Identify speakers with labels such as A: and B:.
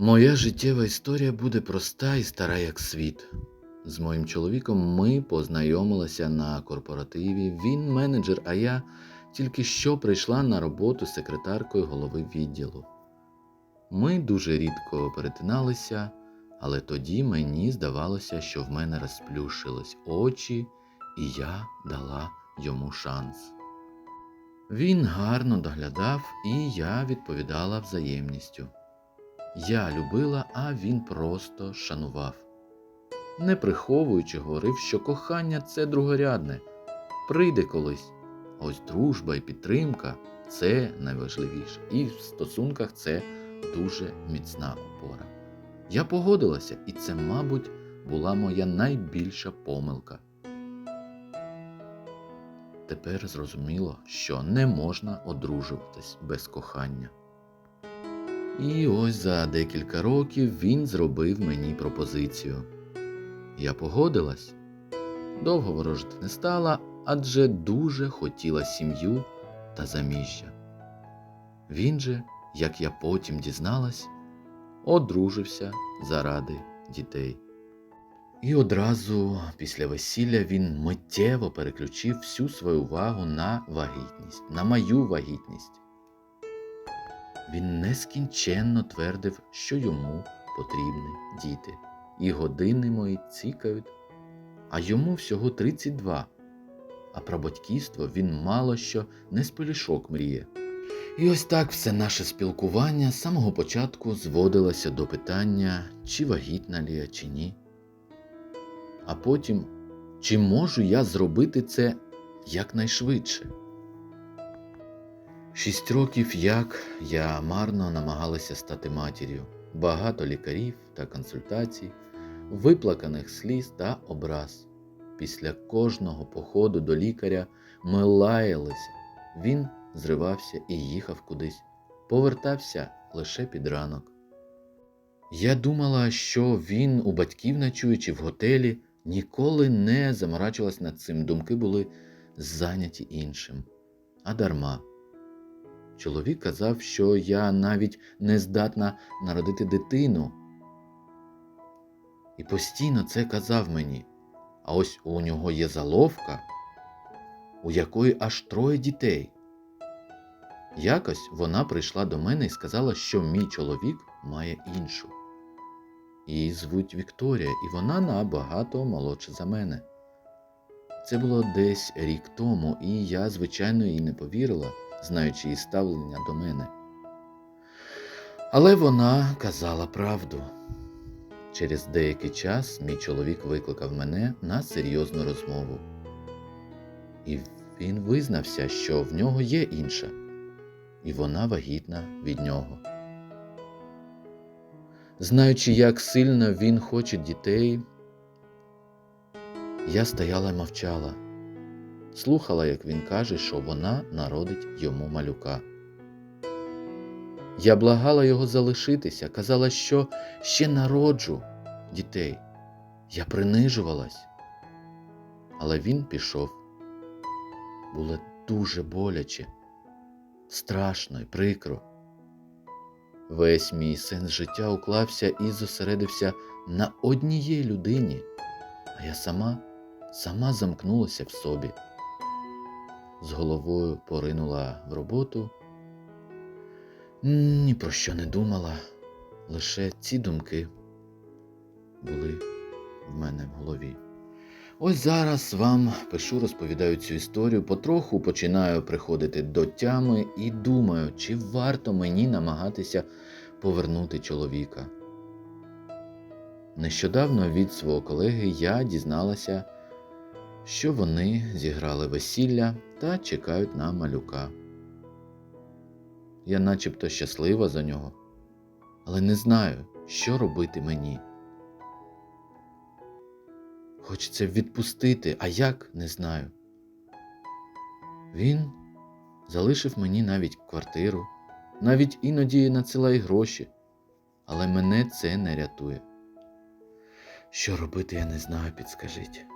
A: Моя життєва історія буде проста і стара як світ. З моїм чоловіком ми познайомилися на корпоративі. Він менеджер, а я тільки що прийшла на роботу секретаркою голови відділу. Ми дуже рідко перетиналися, але тоді мені здавалося, що в мене розплющились очі, і я дала йому шанс. Він гарно доглядав, і я відповідала взаємністю. Я любила, а він просто шанував. Не приховуючи, говорив, що кохання це другорядне, прийде колись. Ось дружба і підтримка це найважливіше. І в стосунках це дуже міцна опора. Я погодилася, і це, мабуть, була моя найбільша помилка. Тепер зрозуміло, що не можна одружуватись без кохання. І ось за декілька років він зробив мені пропозицію. Я погодилась. Довго ворожити не стала, адже дуже хотіла сім'ю та заміжжя. Він же, як я потім дізналась, одружився заради дітей. І одразу після весілля він миттєво переключив всю свою увагу на вагітність, на мою вагітність. Він нескінченно твердив, що йому потрібні діти, і години мої цікають, а йому всього 32, а про батьківство він мало що не з пелюшок мріє. І ось так все наше спілкування з самого початку зводилося до питання, чи вагітна лі я, чи ні. А потім, чи можу я зробити це якнайшвидше. Шість років як я марно намагалася стати матір'ю, багато лікарів та консультацій, виплаканих сліз та образ. Після кожного походу до лікаря ми лаялися. Він зривався і їхав кудись, повертався лише під ранок. Я думала, що він у батьків ночуючи в готелі, ніколи не заморачувалась над цим. Думки були зайняті іншим, а дарма. Чоловік казав, що я навіть не здатна народити дитину. І постійно це казав мені. А ось у нього є заловка, у якої аж троє дітей. Якось вона прийшла до мене і сказала, що мій чоловік має іншу. Її звуть Вікторія, і вона набагато молодша за мене. Це було десь рік тому, і я, звичайно, їй не повірила, знаючи її ставлення до мене. Але вона казала правду. Через деякий час мій чоловік викликав мене на серйозну розмову. І він визнався, що в нього є інша, і вона вагітна від нього. Знаючи, як сильно він хоче дітей, я стояла і мовчала, слухала, як він каже, що вона народить йому малюка. Я благала його залишитися, казала, що ще народжу дітей. Я принижувалась. Але він пішов. Було дуже боляче, страшно і прикро. Весь мій сенс життя уклався і зосередився на однієї людині, а я сама, сама замкнулася в собі. З головою поринула в роботу. Ні про що не думала, лише ці думки були в мене в голові. Ось зараз вам пишу, розповідаю цю історію, потроху починаю приходити до тями і думаю, чи варто мені намагатися повернути чоловіка. Нещодавно від свого колеги я дізналася, що вони зіграли весілля та чекають на малюка. Я начебто щаслива за нього, але не знаю, що робити мені. Хочеться відпустити, а як не знаю. Він залишив мені навіть квартиру, навіть іноді надсилає гроші, але мене це не рятує. Що робити, я не знаю, підскажіть.